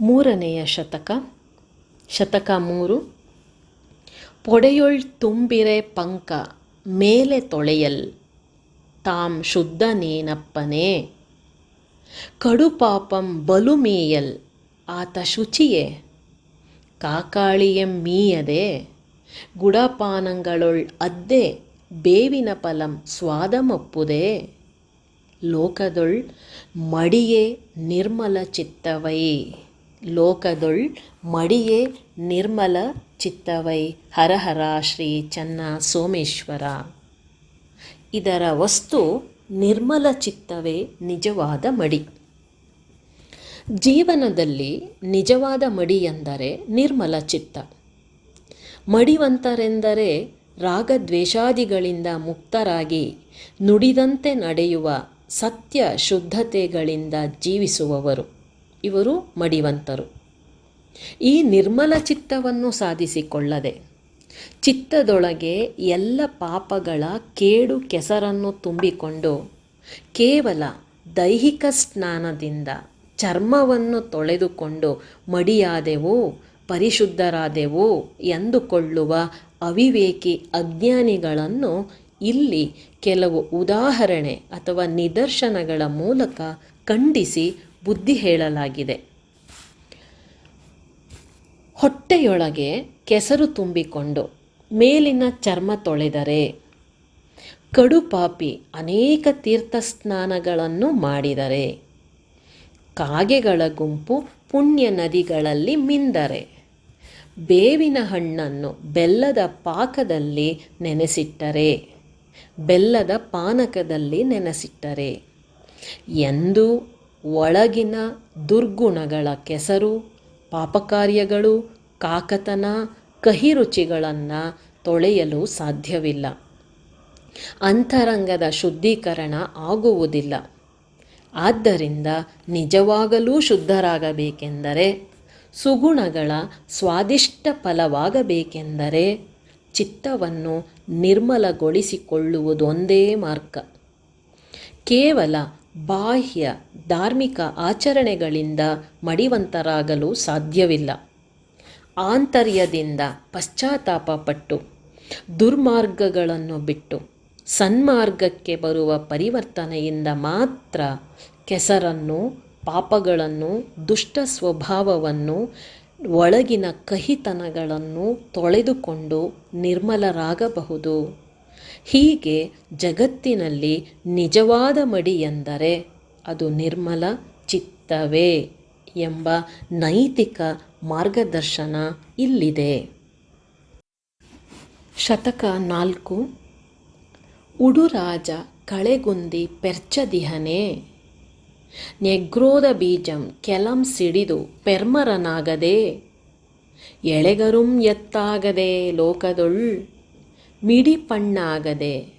ಮೂರನೆಯ ಶತಕ ಶತಕ ಮೂರು, ಪೊಡೆಯೊಳ್ ತುಂಬಿರೆ ಪಂಕ, ಮೇಲೆ ತೊಳೆಯಲ್ ತಾಂ ಶುದ್ಧನೇನಪ್ಪನೇ ಕಡುಪಾಪಂ ಬಲುಮೀಯಲ್ ಆತ ಶುಚಿಯೇ. ಕಾಕಾಳಿಯಂ ಮೀಯದೆ, ಗುಡಪಾನಂಗಳೊಳ್ ಅದ್ದೆ, ಬೇವಿನ ಫಲಂ ಸ್ವಾದಮಪ್ಪುದೇ. ಲೋಕದೊಳ್ ಮಡಿಯೇ ನಿರ್ಮಲ ಚಿತ್ತವೈ. ಲೋಕದೊಳ್ ಮಡಿಯೇ ನಿರ್ಮಲ ಚಿತ್ತವೈ. ಹರಹರ ಶ್ರೀ ಚನ್ನ ಸೋಮೇಶ್ವರ. ಇದರ ವಸ್ತು ನಿರ್ಮಲ ಚಿತ್ತವೇ ನಿಜವಾದ ಮಡಿ. ಜೀವನದಲ್ಲಿ ನಿಜವಾದ ಮಡಿ ಎಂದರೆ ನಿರ್ಮಲ ಚಿತ್ತ. ಮಡಿವಂತರೆಂದರೆ ರಾಗದ್ವೇಷಾದಿಗಳಿಂದ ಮುಕ್ತರಾಗಿ ನುಡಿದಂತೆ ನಡೆಯುವ ಸತ್ಯ ಶುದ್ಧತೆಗಳಿಂದ ಜೀವಿಸುವವರು. ಇವರು ಮಡಿವಂತರು. ಈ ನಿರ್ಮಲ ಚಿತ್ತವನ್ನು ಸಾಧಿಸಿಕೊಳ್ಳದೆ ಚಿತ್ತದೊಳಗೆ ಎಲ್ಲ ಪಾಪಗಳ ಕೇಡು ಕೆಸರನ್ನು ತುಂಬಿಕೊಂಡು ಕೇವಲ ದೈಹಿಕ ಸ್ನಾನದಿಂದ ಚರ್ಮವನ್ನು ತೊಳೆದುಕೊಂಡು ಮಡಿಯಾದೆವು, ಪರಿಶುದ್ಧರಾದೆವು ಎಂದುಕೊಳ್ಳುವ ಅವಿವೇಕಿ ಅಜ್ಞಾನಿಗಳನ್ನು ಇಲ್ಲಿ ಕೆಲವು ಉದಾಹರಣೆ ಅಥವಾ ನಿದರ್ಶನಗಳ ಮೂಲಕ ಖಂಡಿಸಿ ಬುದ್ಧಿ ಹೇಳಲಾಗಿದೆ. ಹೊಟ್ಟೆಯೊಳಗೆ ಕೆಸರು ತುಂಬಿಕೊಂಡು ಮೇಲಿನ ಚರ್ಮ ತೊಳೆದರೆ ಕಡುಪಾಪಿ ಅನೇಕ ತೀರ್ಥ ಸ್ನಾನಗಳನ್ನು ಮಾಡಿದರೆ, ಕಾಗೆಗಳ ಗುಂಪು ಪುಣ್ಯ ನದಿಗಳಲ್ಲಿ ಮಿಂದರೆ, ಬೇವಿನ ಹಣ್ಣನ್ನು ಬೆಲ್ಲದ ಪಾಕದಲ್ಲಿ ನೆನೆಸಿಟ್ಟರೆ, ಬೆಲ್ಲದ ಪಾನಕದಲ್ಲಿ ನೆನೆಸಿಟ್ಟರೆ, ಎಂದು ಒಳಗಿನ ದುರ್ಗುಣಗಳ ಕೆಸರು, ಪಾಪಕಾರ್ಯಗಳು, ಕಾಕತನ ಕಹಿ ರುಚಿಗಳನ್ನು ತೊಳೆಯಲು ಸಾಧ್ಯವಿಲ್ಲ. ಅಂತರಂಗದ ಶುದ್ಧೀಕರಣ ಆಗುವುದಿಲ್ಲ. ಆದ್ದರಿಂದ ನಿಜವಾಗಲೂ ಶುದ್ಧರಾಗಬೇಕೆಂದರೆ, ಸುಗುಣಗಳ ಸ್ವಾದಿಷ್ಟ ಫಲವಾಗಬೇಕೆಂದರೆ ಚಿತ್ತವನ್ನು ನಿರ್ಮಲಗೊಳಿಸಿಕೊಳ್ಳುವುದೊಂದೇ ಮಾರ್ಗ. ಕೇವಲ ಬಾಹ್ಯ ಧಾರ್ಮಿಕ ಆಚರಣೆಗಳಿಂದ ಮಡಿವಂತರಾಗಲು ಸಾಧ್ಯವಿಲ್ಲ. ಆಂತರ್ಯದಿಂದ ಪಶ್ಚಾತ್ತಾಪ ಪಟ್ಟು ದುರ್ಮಾರ್ಗಗಳನ್ನು ಬಿಟ್ಟು, ಸನ್ಮಾರ್ಗಕ್ಕೆ ಬರುವ ಪರಿವರ್ತನೆಯಿಂದ ಮಾತ್ರ ಕೆಸರನ್ನು, ಪಾಪಗಳನ್ನು, ದುಷ್ಟ ಸ್ವಭಾವವನ್ನು, ಒಳಗಿನ ಕಹಿತನಗಳನ್ನು ತೊಳೆದುಕೊಂಡು ನಿರ್ಮಲರಾಗಬಹುದು. ಹೀಗೆ ಜಗತ್ತಿನಲ್ಲಿ ನಿಜವಾದ ಮಡಿ ಎಂದರೆ ಅದು ನಿರ್ಮಲ ಚಿತ್ತವೇ ಎಂಬ ನೈತಿಕ ಮಾರ್ಗದರ್ಶನ ಇಲ್ಲಿದೆ. ಶತಕ ನಾಲ್ಕು. ಉಡುರಾಜ ಕಳೆಗುಂದಿ ಪೆರ್ಚದಿಹನೆ. ನೆಗ್ರೋದ ಬೀಜಂ ಕೆಲಂ ಸಿಡಿದು ಪೆರ್ಮರನಾಗದೆ. ಎಳೆಗರುಂ ಎತ್ತಾಗದೆ ಲೋಕದೊಳ್ ಮಿಡಿಪಣ್ಣಾಗದೆ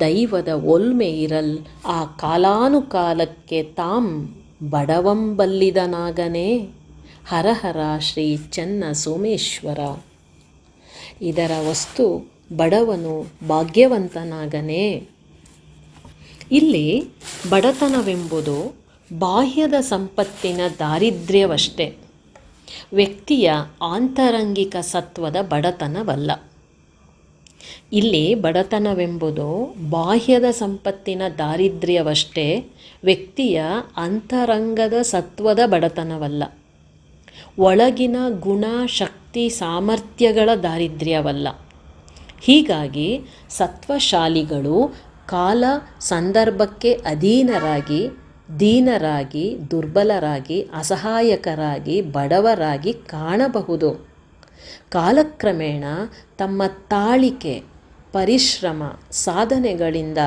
ದೈವದ ಒಲ್ಮೆ ಇರಲ್. ಆ ಕಾಲಾನುಕಾಲಕ್ಕೆ ತಾಂ ಬಡವಂಬಲ್ಲಿದನಾಗನೆ. ಹರಹರ ಶ್ರೀ ಚನ್ನ ಸೋಮೇಶ್ವರ. ಇದರ ವಸ್ತು ಬಡವನು ಭಾಗ್ಯವಂತನಾಗನೇ. ಇಲ್ಲಿ ಬಡತನವೆಂಬುದು ಬಾಹ್ಯದ ಸಂಪತ್ತಿನ ದಾರಿದ್ರ್ಯವಷ್ಟೇ. ವ್ಯಕ್ತಿಯ ಆಂತರಂಗಿಕ ಸತ್ವದ ಬಡತನವಲ್ಲ. ಇಲ್ಲಿ ಬಡತನವೆಂಬುದು ಬಾಹ್ಯದ ಸಂಪತ್ತಿನ ದಾರಿದ್ರ್ಯವಷ್ಟೇ ವ್ಯಕ್ತಿಯ ಅಂತರಂಗದ ಸತ್ವದ ಬಡತನವಲ್ಲ. ಒಳಗಿನ ಗುಣ, ಶಕ್ತಿ, ಸಾಮರ್ಥ್ಯಗಳ ದಾರಿದ್ರ್ಯವಲ್ಲ. ಹೀಗಾಗಿ ಸತ್ವಶಾಲಿಗಳು ಕಾಲ ಸಂದರ್ಭಕ್ಕೆ ಅಧೀನರಾಗಿ, ದೀನರಾಗಿ, ದುರ್ಬಲರಾಗಿ, ಅಸಹಾಯಕರಾಗಿ, ಬಡವರಾಗಿ ಕಾಣಬಹುದು. ಕಾಲಕ್ರಮೇಣ ತಮ್ಮ ತಾಳಿಕೆ, ಪರಿಶ್ರಮ, ಸಾಧನೆಗಳಿಂದ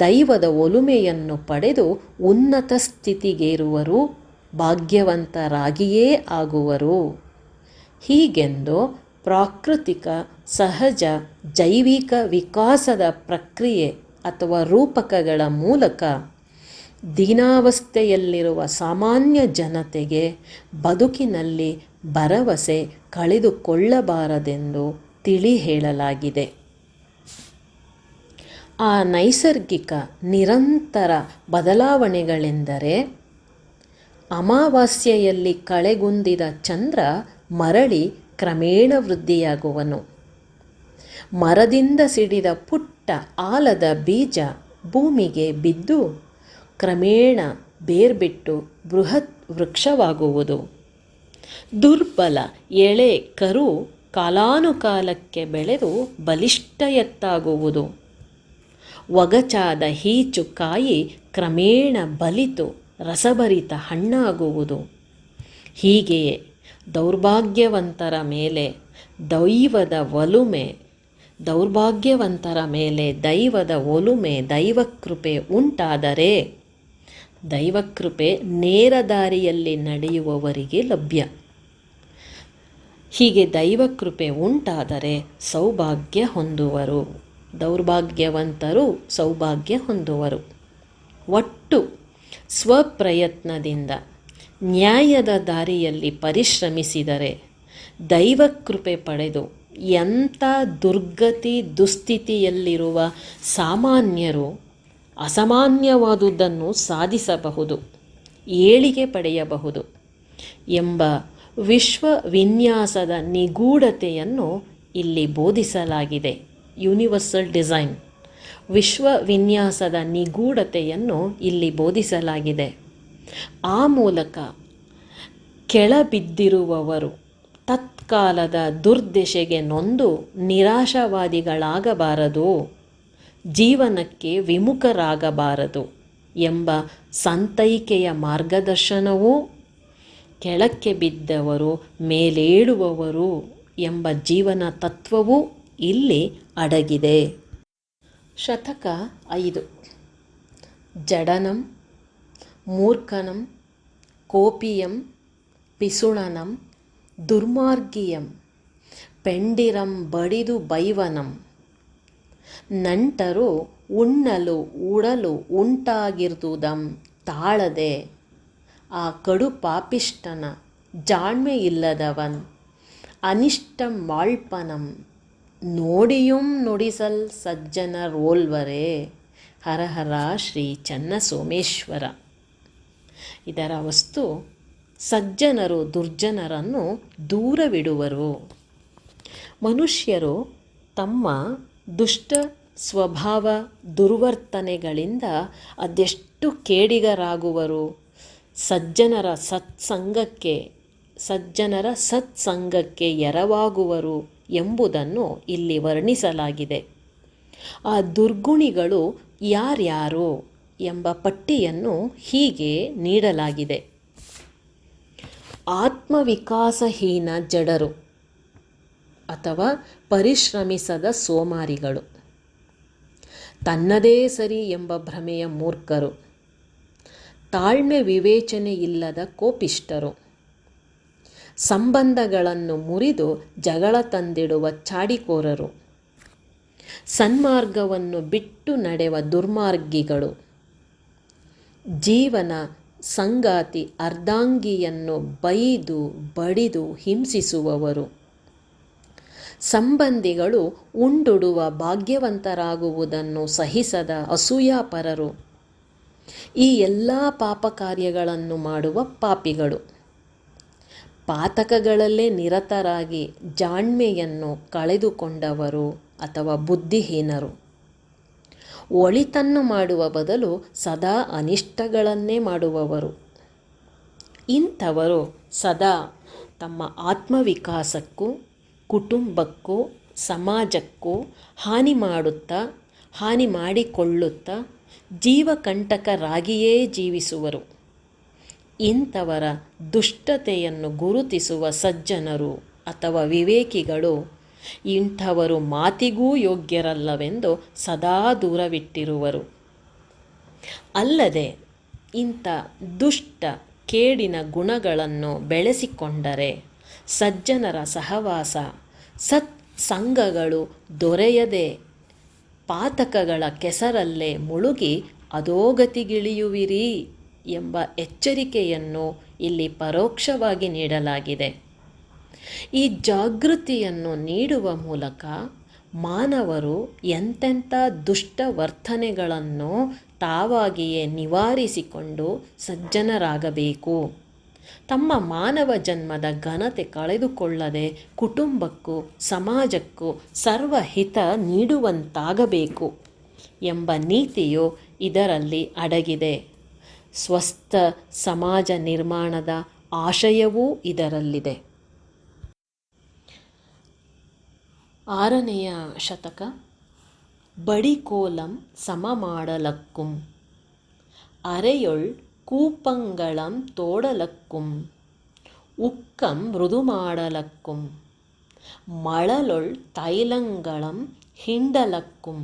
ದೈವದ ಒಲುಮೆಯನ್ನು ಪಡೆದು ಉನ್ನತ ಸ್ಥಿತಿಗೇರುವರು, ಭಾಗ್ಯವಂತರಾಗಿಯೇ ಆಗುವರು. ಹೀಗೆಂದು ಪ್ರಾಕೃತಿಕ, ಸಹಜ, ಜೈವಿಕ ವಿಕಾಸದ ಪ್ರಕ್ರಿಯೆ ಅಥವಾ ರೂಪಕಗಳ ಮೂಲಕ ದೀನಾವಸ್ಥೆಯಲ್ಲಿರುವ ಸಾಮಾನ್ಯ ಜನತೆಗೆ ಬದುಕಿನಲ್ಲಿ ಭರವಸೆ ಕಳೆದುಕೊಳ್ಳಬಾರದೆಂದು ತಿಳಿ ಹೇಳಲಾಗಿದೆ ಆ ನೈಸರ್ಗಿಕ ನಿರಂತರ ಬದಲಾವಣೆಗಳೆಂದರೆ ಅಮಾವಾಸ್ಯೆಯಲ್ಲಿ ಕಳೆಗುಂದಿದ ಚಂದ್ರ ಮರಳಿ ಕ್ರಮೇಣ ವೃದ್ಧಿಯಾಗುವನು. ಮರದಿಂದ ಸಿಡಿದ ಪುಟ್ಟ ಆಲದ ಬೀಜ ಭೂಮಿಗೆ ಬಿದ್ದು ಕ್ರಮೇಣ ಬೇರ್ಬಿಟ್ಟು ಬೃಹತ್ ವೃಕ್ಷವಾಗುವುದು. ದುರ್ಬಲ, ಎಳೆ, ಕರು ಕಾಲಾನುಕಾಲಕ್ಕೆ ಬೆಳೆದು ಬಲಿಷ್ಠ ಎತ್ತಾಗುವುದು ಒಗಚಾದ ಹೀಚು ಕಾಯಿ ಕ್ರಮೇಣ ಬಲಿತು, ರಸಭರಿತ ಹಣ್ಣಾಗುವುದು. ಹೀಗೆಯೇ ದೌರ್ಭಾಗ್ಯವಂತರ ಮೇಲೆ ದೈವದ ಒಲುಮೆ, ದೌರ್ಭಾಗ್ಯವಂತರ ಮೇಲೆ ದೈವದ ಒಲುಮೆ ದೈವಕೃಪೆ ಉಂಟಾದರೆ ದೈವಕೃಪೆ ನೇರ ದಾರಿಯಲ್ಲಿ ನಡೆಯುವವರಿಗೆ ಲಭ್ಯ. ಹೀಗೆ ದೈವಕೃಪೆ ಉಂಟಾದರೆ ಸೌಭಾಗ್ಯ ಹೊಂದುವರು. ದೌರ್ಭಾಗ್ಯವಂತರು ಸೌಭಾಗ್ಯ ಹೊಂದುವರು. ಒಟ್ಟು ಸ್ವಪ್ರಯತ್ನದಿಂದ ನ್ಯಾಯದ ದಾರಿಯಲ್ಲಿ ಪರಿಶ್ರಮಿಸಿದರೆ ದೈವ ಕೃಪೆ ಪಡೆದು ಎಂಥ ದುರ್ಗತಿ ದುಸ್ಥಿತಿಯಲ್ಲಿರುವ ಸಾಮಾನ್ಯರು ಅಸಾಮಾನ್ಯವಾದುದನ್ನು ಸಾಧಿಸಬಹುದು, ಏಳಿಗೆ ಪಡೆಯಬಹುದು ಎಂಬ ವಿಶ್ವ ವಿನ್ಯಾಸದ ನಿಗೂಢತೆಯನ್ನು ಇಲ್ಲಿ ಬೋಧಿಸಲಾಗಿದೆ. ಯೂನಿವರ್ಸಲ್ ಡಿಸೈನ್ ವಿಶ್ವ ವಿನ್ಯಾಸದ ನಿಗೂಢತೆಯನ್ನು ಇಲ್ಲಿ ಬೋಧಿಸಲಾಗಿದೆ. ಆ ಮೂಲಕ ಕೆಳಬಿದ್ದಿರುವವರು ತತ್ಕಾಲದ ದುರ್ದೆಶೆಗೆ ನೊಂದು ನಿರಾಶಾವಾದಿಗಳಾಗಬಾರದು. ಜೀವನಕ್ಕೆ ವಿಮುಖರಾಗಬಾರದು ಎಂಬ ಸಂತೈಕೆಯ ಮಾರ್ಗದರ್ಶನವೂ ಕೆಳಕ್ಕೆ ಬಿದ್ದವರು, ಮೇಲೇಳುವವರು ಎಂಬ ಜೀವನ ತತ್ವವೂ ಇಲ್ಲಿ ಅಡಗಿದೆ. ಶತಕ ಐದು. ಜಡನಂ, ಮೂರ್ಖನಂ, ಕೋಪಿಯಂ, ಪಿಸುಣನಂ, ದುರ್ಮಾರ್ಗಿಯಂ, ಪೆಂಡಿರಂ ಬಡಿದು ಬೈವನಂ. ನಂಟರು ಉಣ್ಣಲು, ಉಡಲು ಉಂಟಾಗಿರ್ದುದಂ ತಾಳದೆ. ಆ ಕಡು ಪಾಪಿಷ್ಟನ ಜಾಣ್ಮೆ ಇಲ್ಲದವನ್ ಅನಿಷ್ಟ ಮಾಳ್ಪನಂ ನೋಡಿಯುಂ ನುಡಿಸಲ್ ಸಜ್ಜನ ರೋಲ್ವರೇ ಹರಹರ ಶ್ರೀ ಚನ್ನ ಸೋಮೇಶ್ವರ ಇದರ ವಸ್ತು ಸಜ್ಜನರು ದುರ್ಜನರನ್ನು ದೂರವಿಡುವರು. ಮನುಷ್ಯರು ತಮ್ಮ ದುಷ್ಟ ಸ್ವಭಾವ ದುರ್ವರ್ತನೆಗಳಿಂದ ಅದೆಷ್ಟು ಕೇಡಿಗರಾಗುವರು? ಸಜ್ಜನರ ಸತ್ಸಂಗಕ್ಕೆ ಸಜ್ಜನರ ಸತ್ಸಂಗಕ್ಕೆ ಎರವಾಗುವರು ಎಂಬುದನ್ನು ಇಲ್ಲಿ ವರ್ಣಿಸಲಾಗಿದೆ. ಆ ದುರ್ಗುಣಿಗಳು ಯಾರ್ಯಾರು ಎಂಬ ಪಟ್ಟಿಯನ್ನು ಹೀಗೆ ನೀಡಲಾಗಿದೆ. ಆತ್ಮವಿಕಾಸಹೀನ ಜಡರು ಅಥವಾ ಪರಿಶ್ರಮಿಸದ ಸೋಮಾರಿಗಳು. ತನ್ನದೇ ಸರಿ ಎಂಬ ಭ್ರಮೆಯ ಮೂರ್ಖರು. ತಾಳ್ಮೆ ವಿವೇಚನೆ ಇಲ್ಲದ ಕೋಪಿಷ್ಟರು ಸಂಬಂಧಗಳನ್ನು ಮುರಿದು ಜಗಳ ತಂದಿಡುವ ಚಾಡಿಕೋರರು. ಸನ್ಮಾರ್ಗವನ್ನು ಬಿಟ್ಟು ನಡೆವ ದುರ್ಮಾರ್ಗಿಗಳು. ಜೀವನ ಸಂಗಾತಿ ಅರ್ಧಾಂಗಿಯನ್ನು ಬೈದು ಬಡಿದು ಹಿಂಸಿಸುವವರು. ಸಂಬಂಧಿಗಳು ಉಂಡುಡುವ ಭಾಗ್ಯವಂತರಾಗುವುದನ್ನು ಸಹಿಸದ ಅಸೂಯಾಪರರು. ಈ ಎಲ್ಲ ಪಾಪ ಕಾರ್ಯಗಳನ್ನು ಮಾಡುವ ಪಾಪಿಗಳು. ಪಾತಕಗಳಲ್ಲೇ ನಿರತರಾಗಿ ಜಾಣ್ಮೆಯನ್ನು ಕಳೆದುಕೊಂಡವರು ಅಥವಾ ಬುದ್ಧಿಹೀನರು. ಒಳಿತನ್ನು ಮಾಡುವ ಬದಲು ಸದಾ ಅನಿಷ್ಟಗಳನ್ನೇ ಮಾಡುವವರು. ಇಂಥವರು ಸದಾ ತಮ್ಮ ಆತ್ಮವಿಕಾಸಕ್ಕೂ, ಕುಟುಂಬಕ್ಕೂ, ಸಮಾಜಕ್ಕೂ ಹಾನಿ ಮಾಡುತ್ತಾ, ಹಾನಿ ಮಾಡಿಕೊಳ್ಳುತ್ತಾ ಜೀವಕಂಟಕರಾಗಿಯೇ ಜೀವಿಸುವರು. ಇಂಥವರ ದುಷ್ಟತೆಯನ್ನು ಗುರುತಿಸುವ ಸಜ್ಜನರು ಅಥವಾ ವಿವೇಕಿಗಳು ಇಂಥವರು ಮಾತಿಗೂ ಯೋಗ್ಯರಲ್ಲವೆಂದು ಸದಾ ದೂರವಿಟ್ಟಿರುವರು. ಅಲ್ಲದೆ ಇಂಥ ದುಷ್ಟ ಕೇಡಿನ ಗುಣಗಳನ್ನು ಬೆಳೆಸಿಕೊಂಡರೆ ಸಜ್ಜನರ ಸಹವಾಸ ಸತ್ಸಂಗಗಳು ದೊರೆಯದೆ ಪಾತಕಗಳ ಕೆಸರಲ್ಲೇ ಮುಳುಗಿ ಅಧೋಗತಿಗಿಳಿಯುವಿರಿ ಎಂಬ ಎಚ್ಚರಿಕೆಯನ್ನು ಇಲ್ಲಿ ಪರೋಕ್ಷವಾಗಿ ನೀಡಲಾಗಿದೆ. ಈ ಜಾಗೃತಿಯನ್ನು ನೀಡುವ ಮೂಲಕ ಮಾನವರು ಎಂತೆಂಥ ದುಷ್ಟ ವರ್ತನೆಗಳನ್ನು ತಾವಾಗಿಯೇ ನಿವಾರಿಸಿಕೊಂಡು ಸಜ್ಜನರಾಗಬೇಕು. ತಮ್ಮ ಮಾನವ ಜನ್ಮದ ಘನತೆ ಕಳೆದುಕೊಳ್ಳದೆ ಕುಟುಂಬಕ್ಕೂ, ಸಮಾಜಕ್ಕೂ ಸರ್ವಹಿತ ನೀಡುವಂತಾಗಬೇಕು ಎಂಬ ನೀತಿಯು ಇದರಲ್ಲಿ ಅಡಗಿದೆ. ಸ್ವಸ್ಥ ಸಮಾಜ ನಿರ್ಮಾಣದ ಆಶಯವೂ ಇದರಲ್ಲಿದೆ. ಆರನೆಯ ಶತಕ, ಬಡಿಕೋಲಂ ಸಮ ಮಾಡಲಕ್ಕುಂ ಅರೆಯೊಳ್ ಕೂಪಂಗಳಂ ತೋಡಲಕ್ಕುಂ, ಉಕ್ಕಂ ಮೃದು ಮಾಡಲಕ್ಕುಂ ಮಳಲೊಳ್ ತೈಲಂಗಳಂ ಹಿಂಡಲಕ್ಕುಂ,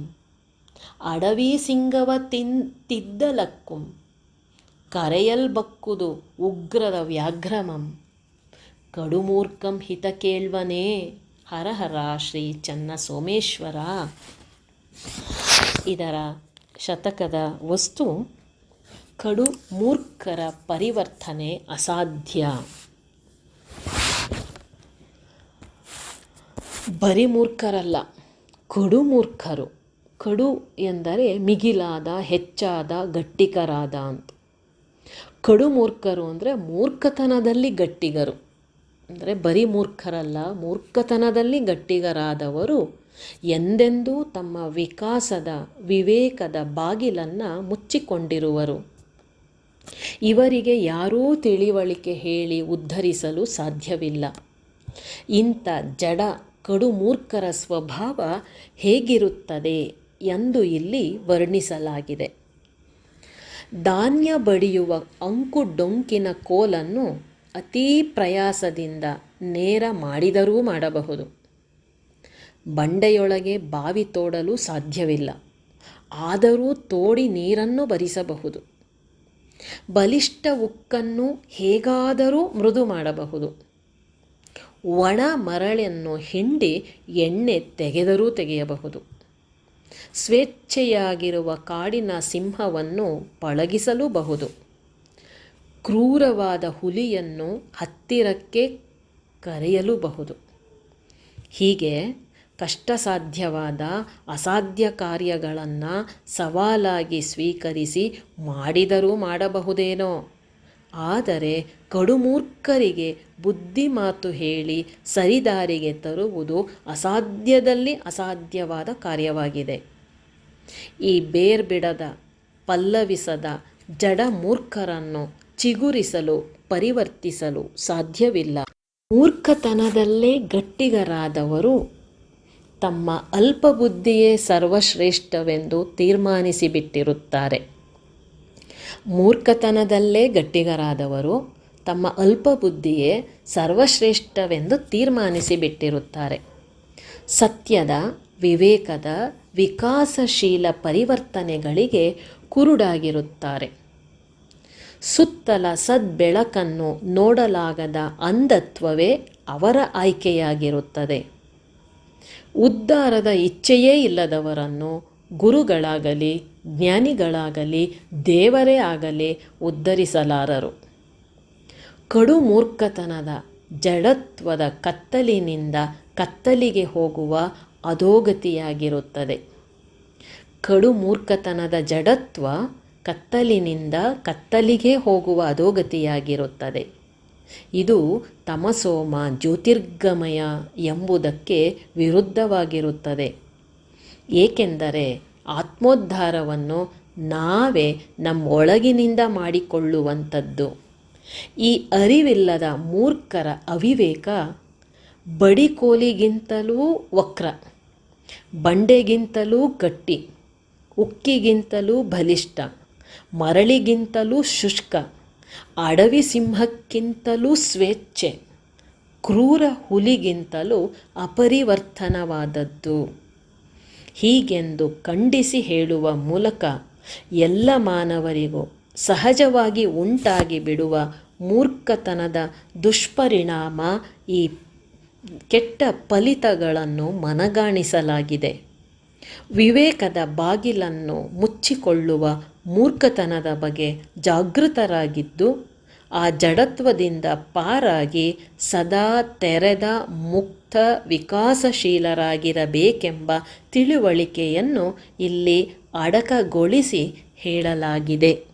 ಅಡವಿ ಸಿಂಗವ ತಿನ್, ತಿದ್ದಲಕ್ಕುಂ, ಕರೆಯಲ್ ಬಕ್ಕುದು ಉಗ್ರದ ವ್ಯಾಘ್ರಮಂ, ಕಡುಮೂರ್ಖಂ ಹಿತ ಕೇಳ್ವನೇ ಹರ ಹರ ಶ್ರೀ ಚನ್ನ ಸೋಮೇಶ್ವರ ಇದರ ಶತಕದ ವಸ್ತು ಕಡು ಮೂರ್ಖರ ಪರಿವರ್ತನೆ ಅಸಾಧ್ಯ. ಬರಿ ಮೂರ್ಖರಲ್ಲ, ಕಡು ಮೂರ್ಖರು. ಕಡು ಎಂದರೆ ಮಿಗಿಲಾದ, ಹೆಚ್ಚಾದ, ಗಟ್ಟಿಗರಾದ ಅಂತ. ಕಡು ಮೂರ್ಖರು ಅಂದರೆ ಮೂರ್ಖತನದಲ್ಲಿ ಗಟ್ಟಿಗರು. ಅಂದರೆ ಬರೀ ಮೂರ್ಖರಲ್ಲ, ಮೂರ್ಖತನದಲ್ಲಿ ಗಟ್ಟಿಗರಾದವರು ಎಂದೆಂದೂ ತಮ್ಮ ವಿಕಾಸದ, ವಿವೇಕದ ಬಾಗಿಲನ್ನು ಮುಚ್ಚಿಕೊಂಡಿರುವರು. ಇವರಿಗೆ ಯಾರೂ ತಿಳಿವಳಿಕೆ ಹೇಳಿ ಉದ್ಧರಿಸಲು ಸಾಧ್ಯವಿಲ್ಲ. ಇಂಥ ಜಡ, ಕಡು ಮೂರ್ಖರ ಸ್ವಭಾವ ಹೇಗಿರುತ್ತದೆ ಎಂದು ಇಲ್ಲಿ ವರ್ಣಿಸಲಾಗಿದೆ. ಧಾನ್ಯ ಬಡಿಯುವ ಅಂಕು ಡೊಂಕಿನ ಕೋಲನ್ನು ಅತೀ ಪ್ರಯಾಸದಿಂದ ನೇರ ಮಾಡಿದರೂ ಮಾಡಬಹುದು. ಬಂಡೆಯೊಳಗೆ ಬಾವಿ ತೋಡಲು ಸಾಧ್ಯವಿಲ್ಲ. ಆದರೂ ತೋಡಿ ನೀರನ್ನು ಬರಿಸಬಹುದು ಬಲಿಷ್ಠ ಉಕ್ಕನ್ನು ಹೇಗಾದರೂ ಮೃದು ಮಾಡಬಹುದು. ಒಣ ಮರಳನ್ನು ಹಿಂಡಿ ಎಣ್ಣೆ ತೆಗೆದರೂ ತೆಗೆಯಬಹುದು. ಸ್ವೇಚ್ಛೆಯಾಗಿರುವ ಕಾಡಿನ ಸಿಂಹವನ್ನು ಪಳಗಿಸಲೂಬಹುದು. ಕ್ರೂರವಾದ ಹುಲಿಯನ್ನು ಹತ್ತಿರಕ್ಕೆ ಕರೆಯಲೂಬಹುದು. ಹೀಗೆ ಕಷ್ಟಸಾಧ್ಯವಾದ ಅಸಾಧ್ಯ ಕಾರ್ಯಗಳನ್ನು ಸವಾಲಾಗಿ ಸ್ವೀಕರಿಸಿ ಮಾಡಿದರೂ ಮಾಡಬಹುದೇನೋ. ಆದರೆ ಕಡುಮೂರ್ಖರಿಗೆ ಬುದ್ಧಿ ಮಾತು ಹೇಳಿ ಸರಿದಾರಿಗೆ ತರುವುದು ಅಸಾಧ್ಯದಲ್ಲಿ ಅಸಾಧ್ಯವಾದ ಕಾರ್ಯವಾಗಿದೆ. ಈ ಬೇರ್ಬಿಡದ, ಪಲ್ಲವಿಸದ, ಜಡ ಮೂರ್ಖರನ್ನು ಚಿಗುರಿಸಲು, ಪರಿವರ್ತಿಸಲು ಸಾಧ್ಯವಿಲ್ಲ. ಮೂರ್ಖತನದಲ್ಲೇ ಗಟ್ಟಿಗರಾದವರು ತಮ್ಮ ಅಲ್ಪಬುದ್ಧಿಯೇ ಸರ್ವಶ್ರೇಷ್ಠವೆಂದು ತೀರ್ಮಾನಿಸಿಬಿಟ್ಟಿರುತ್ತಾರೆ. ಮೂರ್ಖತನದಲ್ಲೇ ಗಟ್ಟಿಗರಾದವರು ತಮ್ಮ ಅಲ್ಪಬುದ್ಧಿಯೇ ಸರ್ವಶ್ರೇಷ್ಠವೆಂದು ತೀರ್ಮಾನಿಸಿಬಿಟ್ಟಿರುತ್ತಾರೆ. ಸತ್ಯದ, ವಿವೇಕದ, ವಿಕಾಸಶೀಲ ಪರಿವರ್ತನೆಗಳಿಗೆ ಕುರುಡಾಗಿರುತ್ತಾರೆ. ಸುತ್ತಲ ಸದ್ಬೆಳಕನ್ನು ನೋಡಲಾಗದ ಅಂಧತ್ವವೇ ಅವರ ಆಯ್ಕೆಯಾಗಿರುತ್ತದೆ. ಉದ್ಧಾರದ ಇಚ್ಛೆಯೇ ಇಲ್ಲದವರನ್ನು ಗುರುಗಳಾಗಲಿ, ಜ್ಞಾನಿಗಳಾಗಲಿ, ದೇವರೇ ಆಗಲಿ ಉದ್ಧರಿಸಲಾರರು. ಕಡು ಮೂರ್ಖತನದ ಜಡತ್ವದ ಕತ್ತಲಿನಿಂದ ಕತ್ತಲಿಗೆ ಹೋಗುವ ಅಧೋಗತಿಯಾಗಿರುತ್ತದೆ. ಕಡು ಮೂರ್ಖತನದ ಜಡತ್ವ ಕತ್ತಲಿನಿಂದ ಕತ್ತಲಿಗೆ ಹೋಗುವ ಅಧೋಗತಿಯಾಗಿರುತ್ತದೆ. ಇದು ತಮಸೋಮ ಜ್ಯೋತಿರ್ಗಮಯ ಎಂಬುದಕ್ಕೆ ವಿರುದ್ಧವಾಗಿರುತ್ತದೆ. ಏಕೆಂದರೆ ಆತ್ಮೋದ್ಧಾರವನ್ನು ನಾವೇ ನಮ್ಮೊಳಗಿನಿಂದ ಮಾಡಿಕೊಳ್ಳುವಂಥದ್ದು. ಈ ಅರಿವಿಲ್ಲದ ಮೂರ್ಖರ ಅವಿವೇಕ ಬಡಿಕೋಲಿಗಿಂತಲೂ ವಕ್ರ, ಬಂಡೆಗಿಂತಲೂ ಗಟ್ಟಿ, ಉಕ್ಕಿಗಿಂತಲೂ ಬಲಿಷ್ಠ, ಮರಳಿಗಿಂತಲೂ ಶುಷ್ಕ ಅಡವಿ ಸಿಂಹಕ್ಕಿಂತಲೂ ಸ್ವೇಚ್ಛೆ, ಕ್ರೂರ ಹುಲಿಗಿಂತಲೂ ಅಪರಿವರ್ತನವಾದದ್ದು. ಹೀಗೆಂದು ಖಂಡಿಸಿ ಹೇಳುವ ಮೂಲಕ ಎಲ್ಲ ಮಾನವರಿಗೂ ಸಹಜವಾಗಿ ಉಂಟಾಗಿ ಬಿಡುವ ಮೂರ್ಖತನದ ದುಷ್ಪರಿಣಾಮ ಈ ಕೆಟ್ಟ ಫಲಿತಗಳನ್ನು ಮನಗಾಣಿಸಲಾಗಿದೆ. ವಿವೇಕದ ಬಾಗಿಲನ್ನು ಮುಚ್ಚಿಕೊಳ್ಳುವ ಮೂರ್ಖತನದ ಬಗ್ಗೆ ಜಾಗೃತರಾಗಿದ್ದು ಆ ಜಡತ್ವದಿಂದ ಪಾರಾಗಿ ಸದಾ ತೆರೆದ ಮುಕ್ತ ವಿಕಾಸಶೀಲರಾಗಿರಬೇಕೆಂಬ ತಿಳುವಳಿಕೆಯನ್ನು ಇಲ್ಲಿ ಅಡಕಗೊಳಿಸಿ ಹೇಳಲಾಗಿದೆ.